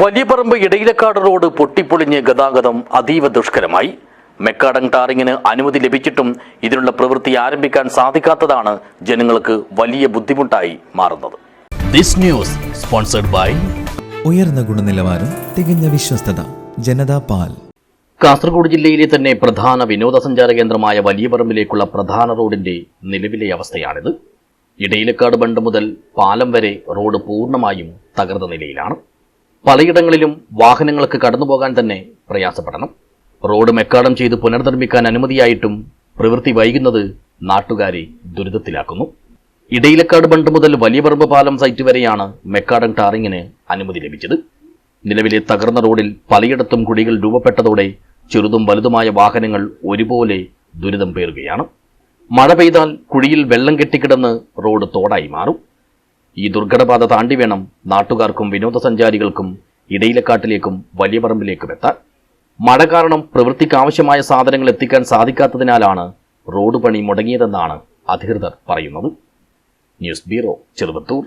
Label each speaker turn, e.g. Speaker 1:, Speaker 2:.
Speaker 1: Valiyaparamba Edayilakkad road പൊട്ടിപ്പൊളിഞ്ഞ് ഗതാഗതം അതീവ ദുഷ്കരമായി. മെക്കാടൻ ടാറിങ്ങിന് അനുമതി ലഭിച്ചിട്ടും ഇതിനുള്ള പ്രവൃത്തി ആരംഭിക്കാൻ സാധിക്കാത്തതാണ് ജനങ്ങൾക്ക് വലിയ ബുദ്ധിമുട്ടായി മാറുന്നത്. ദിസ് ന്യൂസ് സ്പോൺസർഡ് ബൈ
Speaker 2: ഉയർന്ന ഗുണനിലവാരം തികഞ്ഞ വിശ്വസ്തത ജനതാ പാൽ.
Speaker 1: കാസർഗോഡ് ജില്ലയിലെ തന്നെ പ്രധാന വിനോദസഞ്ചാര കേന്ദ്രമായ വലിയപറമ്പിലേക്കുള്ള പ്രധാന റോഡിന്റെ നിലവിലെ അവസ്ഥയാണിത്. ഇടയിലക്കാട് ബണ്ട് മുതൽ പാലം വരെ റോഡ് പൂർണമായും തകർന്ന നിലയിലാണ്. പലയിടങ്ങളിലും വാഹനങ്ങൾക്ക് കടന്നുപോകാൻ തന്നെ പ്രയാസപ്പെടണം. റോഡ് മെക്കാടം ചെയ്ത് പുനർനിർമ്മിക്കാൻ അനുമതിയായിട്ടും പ്രവൃത്തി വൈകുന്നത് നാട്ടുകാരെ ദുരിതത്തിലാക്കുന്നു. ഇടയിലക്കാട് ബണ്ട് മുതൽ വലിയപറമ്പ് പാലം സൈറ്റ് വരെയാണ് മെക്കാടം ടാറിങ്ങിന് അനുമതി ലഭിച്ചത്. നിലവിലെ തകർന്ന റോഡിൽ പലയിടത്തും കുഴികൾ രൂപപ്പെട്ടതോടെ ചെറുതും വലുതുമായ വാഹനങ്ങൾ ഒരുപോലെ ദുരിതം പേറുകയാണ്. മഴ പെയ്താൽ കുഴിയിൽ വെള്ളം കെട്ടിക്കിടന്ന് റോഡ് തോടായി മാറും. ഈ ദുർഘടപാത താണ്ടി വേണം നാട്ടുകാർക്കും വിനോദസഞ്ചാരികൾക്കും ഇടയിലക്കാട്ടിലേക്കും വലിയ പറമ്പിലേക്കും എത്താൻ മഴ കാരണം പ്രവൃത്തിക്കാവശ്യമായ സാധനങ്ങൾ എത്തിക്കാൻ സാധിക്കാത്തതിനാലാണ് റോഡ് പണി മുടങ്ങിയതെന്നാണ് അധികൃതർ പറയുന്നത്. News bureau Cheruvathur.